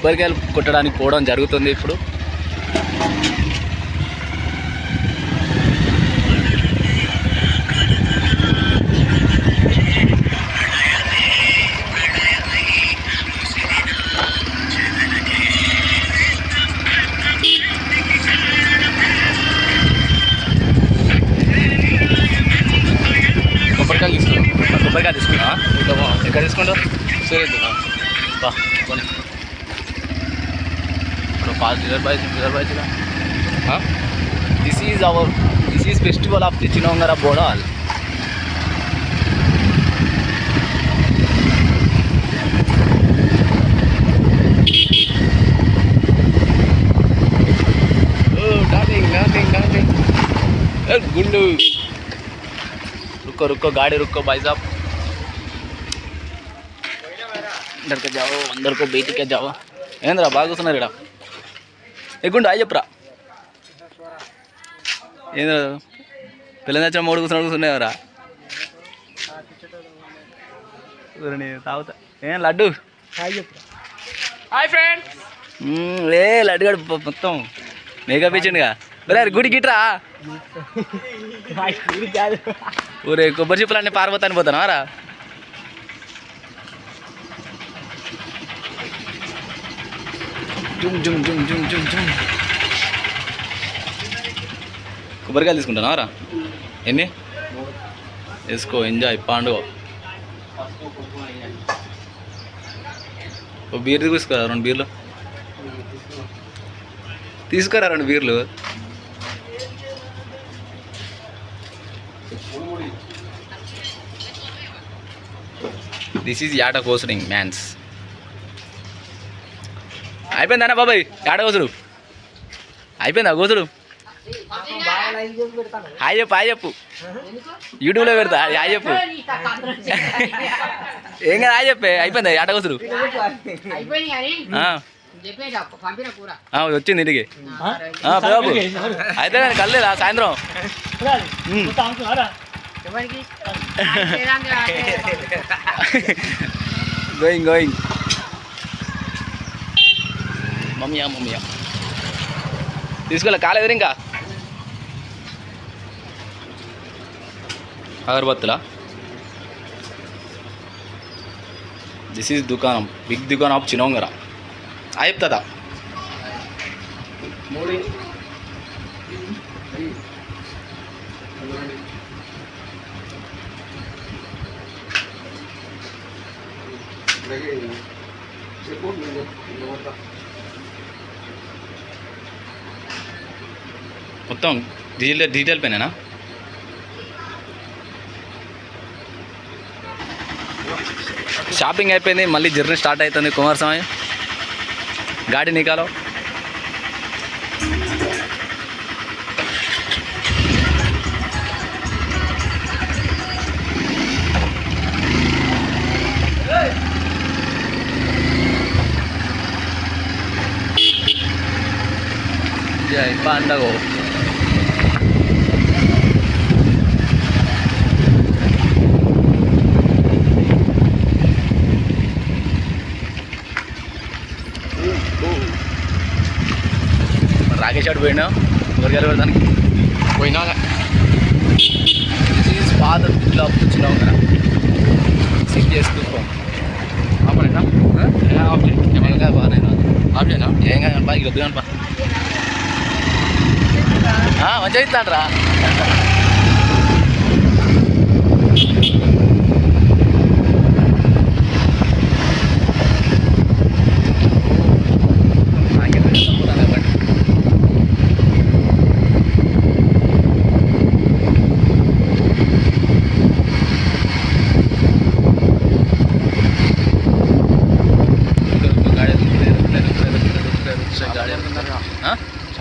కొబ్బరికాయలు కొట్టడానికి పోవడం జరుగుతుంది ఇప్పుడు. కొబ్బరికాయలు తీసుకున్నాం కొబ్బరికాయ తీసుకున్నా ఎక్కడ తీసుకుంటావు సూర్యుడు బా కొని ఇప్పుడు pass డిజర్ bye డిజర్ bye this is our this is festival of the చిన్నొంగర Bodal గుండు रुको रुको गाड़ी रुको भाई साहब अंदर के जाओ अंदर को बैठ के जाओ ఏంద్రా బాగా కూర్చున్నారు ఇక్కడ అయ్యి చెప్పురా. ఏంద్రా? పిల్లలు తెచ్చిన మూడు కూర్చున్నాడు కూర్చున్నావురా ఊరిని తాగుతా. ఏం లడ్డు? హాయ్ ఫ్రెండ్ ఏ లడ్డు గడు మొత్తం. మేకప్ ఇచ్చిండుగా. ఒరే గుడి గిట్రా ఊరే కొబ్బరి చిప్పులు అన్ని పారిపోతాను పోతాను రా? జుమ్ జుమ్ జుమ్ జుమ్ జుమ్ జుమ్. కొబ్బరికాయలు తీసుకుంటానా? రా. ఎన్ని? వేసుకో ఎంజాయ్ పండుగ. ఓ బీర్ తీసుకురా రెండు బీర్లు. తీసుకురా రెండు బీర్లు. దిస్ ఈజ్ యాట కోసరింగ్ మ్యాన్స్ అయిపోయిందన్నా బాబాయ్ యాట కోసుడు? అయిపోయిందా కోసుడు? హాయ్ చెప్పు హాయ్ చెప్పు. యూట్యూబ్లో పెడతా హాయ్ చెప్పు. ఏం కదా హాయ్ చెప్పే అయిపోయిందా యాట కోసుడు? వచ్చింది ఇంటికి. బాబు. అయితే నేను కల్లేదా సాయంత్రం? గోయింగ్ గోయింగ్ మమ్మీయా మమ్మీయా తీసుకోలే కాలేదు ఇంకా. అగరబత్తులా? దిస్ ఈజ్ దుకాణం. బిగ్ దుకాణం ఆఫ్ చినోంగర. అయిపోతుందా మొత్తం డిజిటల్ డిజిటల్ పెనేనా షాపింగ్ అయిపోయింది మళ్ళీ జర్నీ స్టార్ట్ అవుతుంది కుమారస్వామి గాడి నీకాలో జై పండగ పోయినా? కూరగాయలు పెడతానికి పోయినా this is father bill of చిన్నాం కదా సిక్ చేసుకో ఆపరేనా ఆప్షన్ ఏం కాదు బాగానే ఆప్షనా ఏం కాదు బా ఇక దిగాను బా మంచిగా ఇస్తాడరా.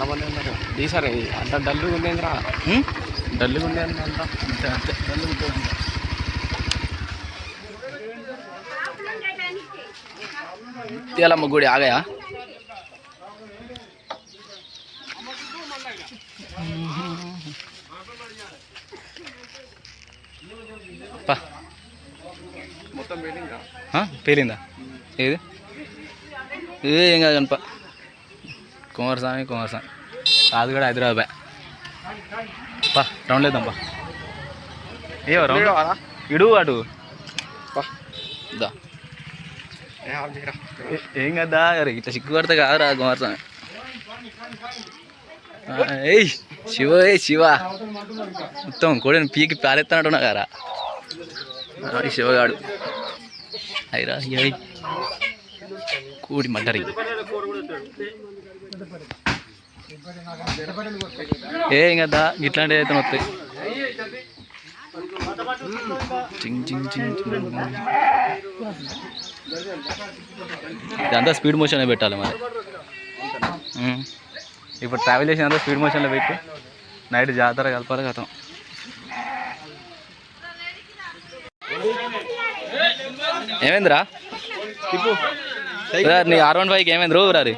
చాలా మంది ఉన్నారు ఈసారి అంత డల్లుగా ఉండేంద్రా. డల్లుగా ఉండేది అంతా. తేలమ్మ గుడి ఆగాయా? మొత్తం ఆ, పేలిందా? ఏది? ఏ ఏం కాదు కనప. కుమారస్వామి కుమారస్వామి. అది కూడా హైదరాబాద్. పా రౌండ్ లేద్దాం పా. ఏ రౌండ్ ఇడు అటు. దా. ఏ- కదా అరే ఇట్లా సిగ్గు పడితే కాదురా కుమారస్వామి. ఏయ్ శివ ఏ శివ. మొత్తం కోడిని పీకి కారా ఆ, ఈ శివగాడు అయిరా అయ్యి కూడి మడ్డరి. ఏం కదా ఇట్లాంటివి అయితే వస్తాయి. ఇదంతా స్పీడ్ మోషన్ పెట్టాలి మరి. ఇప్పుడు ట్రావెల్ చేసినంత స్పీడ్ మోషన్లో పెట్టి. నైట్ జాతర కలపాలి గతం ఏమైందిరా? నీ ఆర్ వన్ ఫైవ్కి ఏమైంది? రో రారి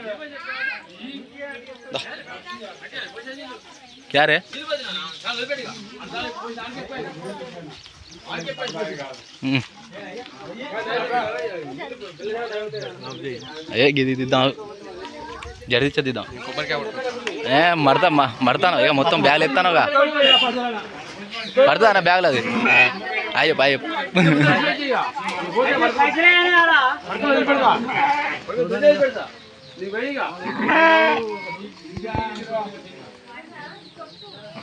రే ఉమ్. ఏ గిది దిద్దాం జడిచ్చ దిద్దాం ఏ మడతా మడతాను ఇక మొత్తం బ్యాగ్ ఎత్తానుగా పడతా బ్యాగ్లో అది అయ్యో అయ్యో పా.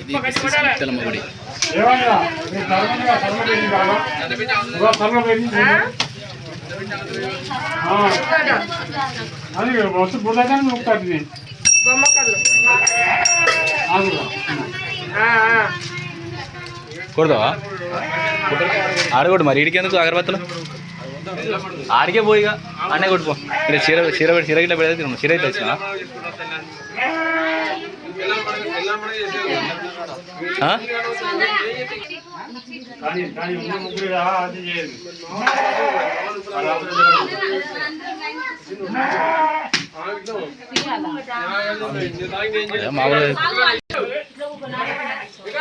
ఇది ముక్కలమ్మ గుడి. అది బుర్రగానే ముక్తాడు కొడతావా? ఆడగొట్టు మరి. ఇడికి ఎందుకు అగరబత్తులు? ఆడికే పోయిగా అన్నే కొట్టుకో. ఇక్కడ చీర చీర పెట్టి చీర గిట్ల పెడితే చీర అయితే వచ్చిన ఆ?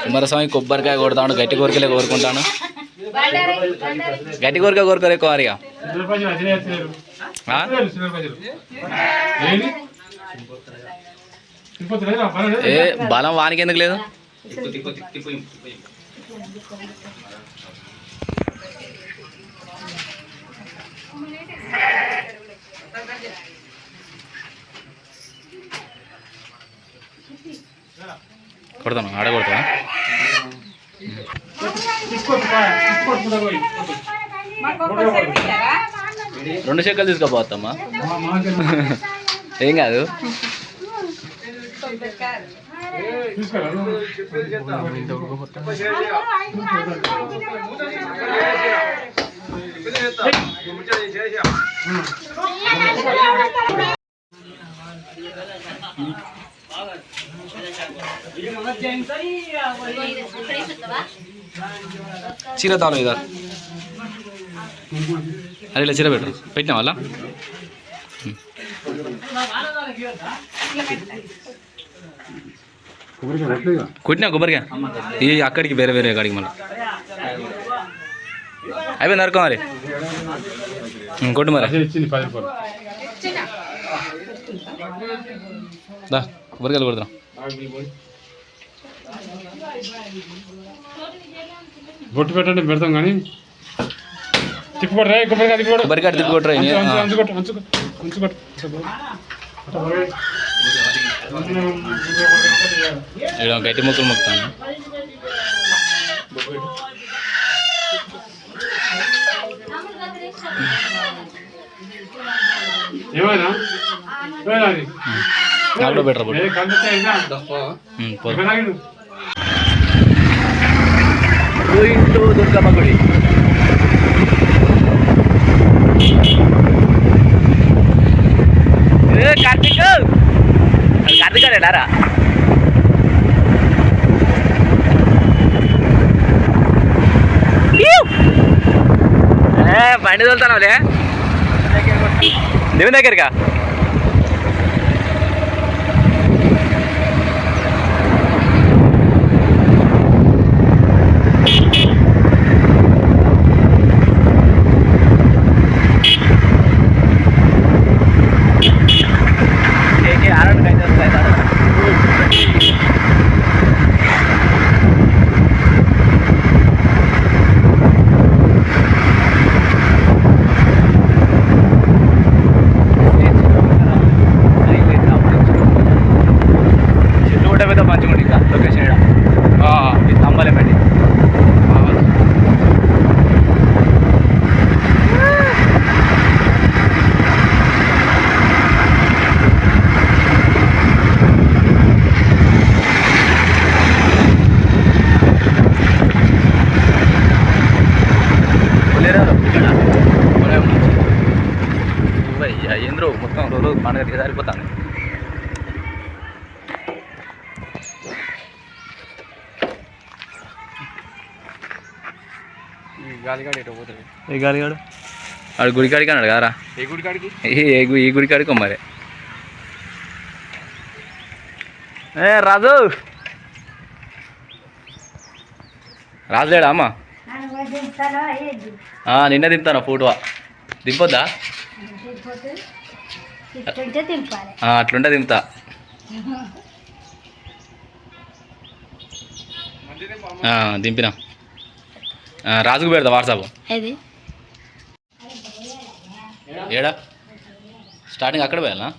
కుమారస్వామి కొబ్బరికాయ కొడతాను గట్టి కోరికలే కోరుకుంటాను గట్టి కోరిక కోరుకోలే కోరిక సిల్లర్ ప్రజలు అదే చేస్తారు ఆ? సిల్లర్ ప్రజలు ఏంటి తిరుపతి లేదా పని లేదా? ఏ బలం వానికి ఎందుకు లేదు? కొడతాను ఆడ కొడతా రెండు చెక్కలు తీసుకోపోతామ్మా మా మాకు ఇది కాదు తీసుకురా చీర తాను ఇదా అరే ఇలా చీర పెట్టు పెట్టినా వాళ్ళ కొట్టినా కొబ్బరిగా ఈ అక్కడికి వేరే వేరే అక్కడికి మళ్ళీ అయిపోయింది నరకం మరి ఉం, కొట్టు మరి అదే ఇచ్చింది పది రూపాయలు దా కొబ్బరికాయలు కొడతాం బొట్టు పెట్టండి పెడతాం కానీ తిప్పుకోడు రా కొబ్బరికాయ తిప్పుకోడు కొబ్బరికాయ తిప్పి కొట్టురా, అంచు, ఇది, అంచు, ఆ. అంచుకోట్టు, అంచుకోట్టు, అంచుకోట్టు. అట్ట పోయి. ఇక్కడ గట్టి ముక్కలు మొక్కుతాను ఏమైనా ఏమైనా అది? నాకు కూడా బెటర్ బొట్టు ఏ కందితే అయినా? ఉం, పోదు ಗೋಯಿಂಗ್ ಟು ದುರ್ಗಮ್ಮಗುಡಿ ಕಾರ್ತಿಕ್ ಕಾರ್ತಿಕ್ ಅಲ್ಲಾರ బండి తోలుతానవలే దేవుని దగ్గరగా ఏంద్రో మొత్తం రోజు పండుగ దిగజారిపోతాను ఈ గాలిగాడు ఎటు పోతుంది ఏ గాలిగాడు? ఆడు గుడికాడికి అన్నాడు కదరా. ఏ గుడి కాడికి ఏ ఏ గు- ఈ గుడికాడికి మరి. ఏ రాజు! రాజు లేడా అమ్మ ఆ, నిన్న దింపుతాను ఫోటో దింపొద్దా? అట్లుంటే దింపుతా దింపినా. రాజుకు పెడతా వాట్సాప్. ఏడా? స్టార్టింగ్ అక్కడ పోయాలా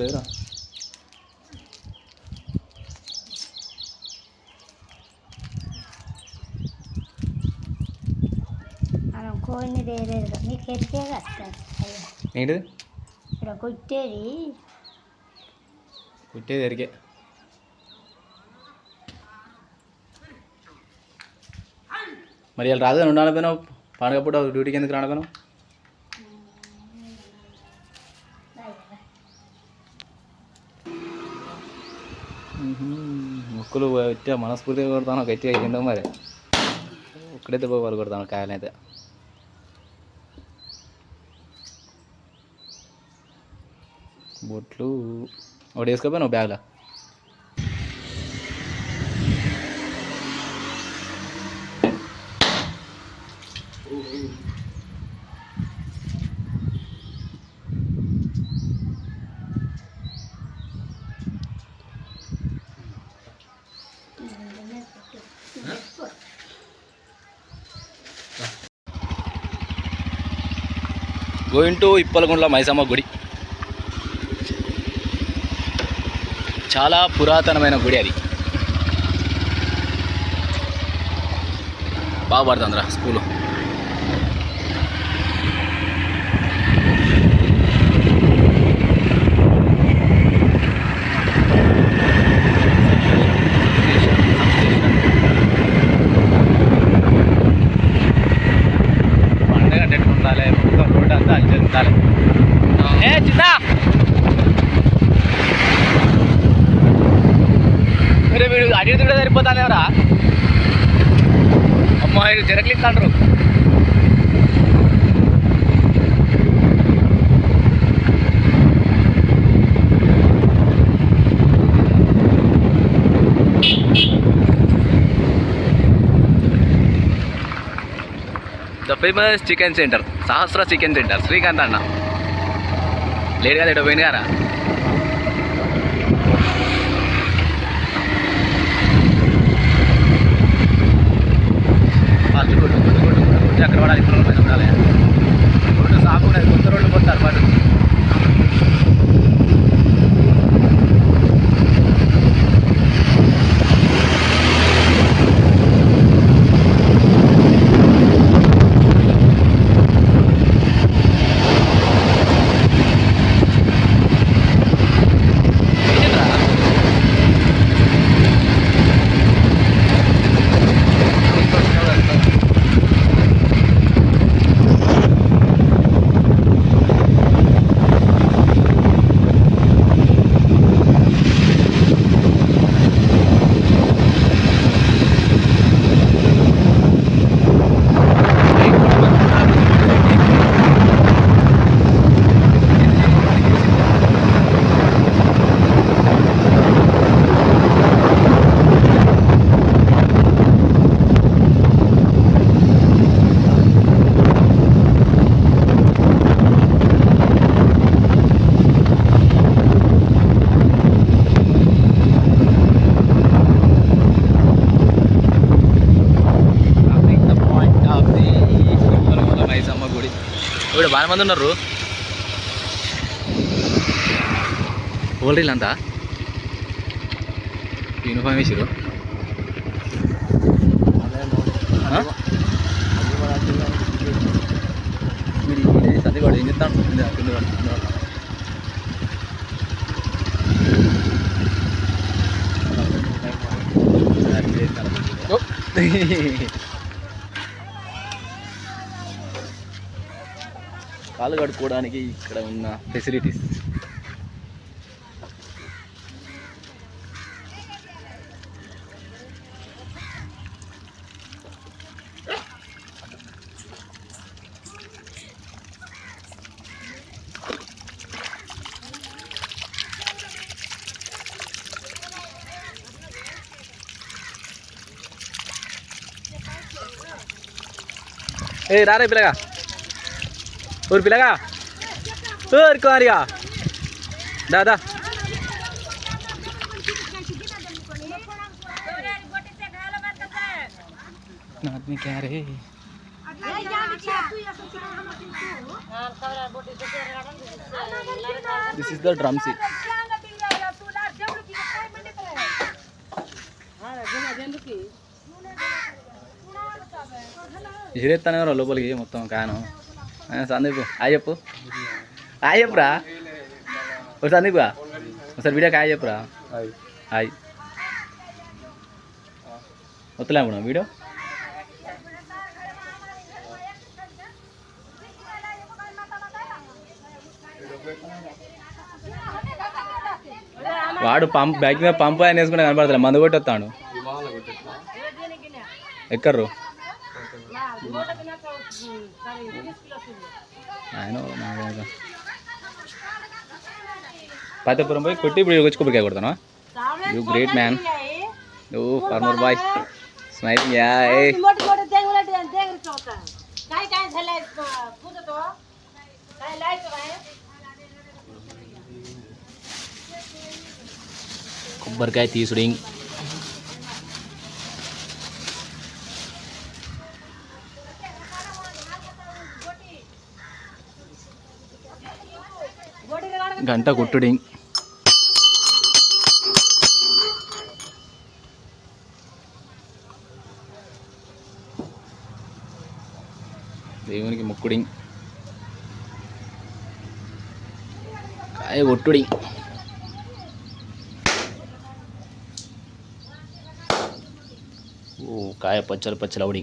లేరా మనం కోడిని వేరేది నీకు ఎత్తే వస్తుంది ఏంటిది? ఇక్కడ కుట్టేది. కుట్టేది ఎరికే. మరి ఇలా రాదు ఉండాలి పోయినావు. పండుగ పూట డ్యూటీకి ఎందుకు రానపోయినావు ముక్కులు గట్టిగా మనస్ఫూర్తిగా కొడతాను గట్టిగా కింద మరి. ఒక్కడైతే పోయి వాళ్ళు కొడతాను కాయలైతే బొట్లు. ఒకటి వేసుకోపోయినావు బ్యాగ్లో. గోయింగ్ టు ఇప్పలగుండ్ల మైసమ్మ గుడి. చాలా పురాతనమైన గుడి అది. బాగా పడుతుందిరా స్కూలు పండుగ అంటే ఎట్లా ఉండాలి మొత్తం రోడ్ అంతా అంచె ఉండాలి ఏ చిన్న మరి వీడు అడిగి కూడా సరిపోతాను ఎవరా ఆయన ఇది జరగలిస్తాండ్రు the famous chicken center Sahasra chicken center Srikanth అన్న. లేట్గా కదా. పోయినారా అక్కడ పడాలి ఇప్పుడు పైన పడాలి రోడ్డు సాగు ఉన్నది కొత్త రోడ్లు పోతారు పాటు బాగా మంది ఉన్నారు. ఓల్డ్ అంతా? యూనిఫామ్ వేసారు ఏం చెప్తాను కాలు కడుక్కోవడానికి ఇక్కడ ఉన్న ఫెసిలిటీస్. ఏ రారే పిల్లగా. खुरपी लगा। हर कुआरिया दादा। आदमी क्या रहे दिस इज़ द ड्रम सी हिरे तने बोलिए मत कहना సందీప్ హాయ్ చెప్పు. హాయ్ చెప్పురా. ఓ సందీప్ ఒకసారి వీడియోకి హాయ్ చెప్పురా. హాయ్. వస్తలేము వీడియో? వాడు పంప్ బ్యాగ్ మీద పంప్ ఆయన వేసుకుంటే కనపడతలే మందు కొట్టొస్తాడు ఎక్కర్రు? ఆయన పాతపురం పోయి కొట్టి ఇప్పుడు వచ్చి కొబ్బరికాయ కొడతాను you great man you farmer boy smiling yeah ఏ కొబ్బరికాయ తీసుడు గంట కొట్టుడి. దేవునికి ముక్కుడి. కాయ కొట్టుడి. ఓ కాయ పచ్చలు పచ్చలు అవడి.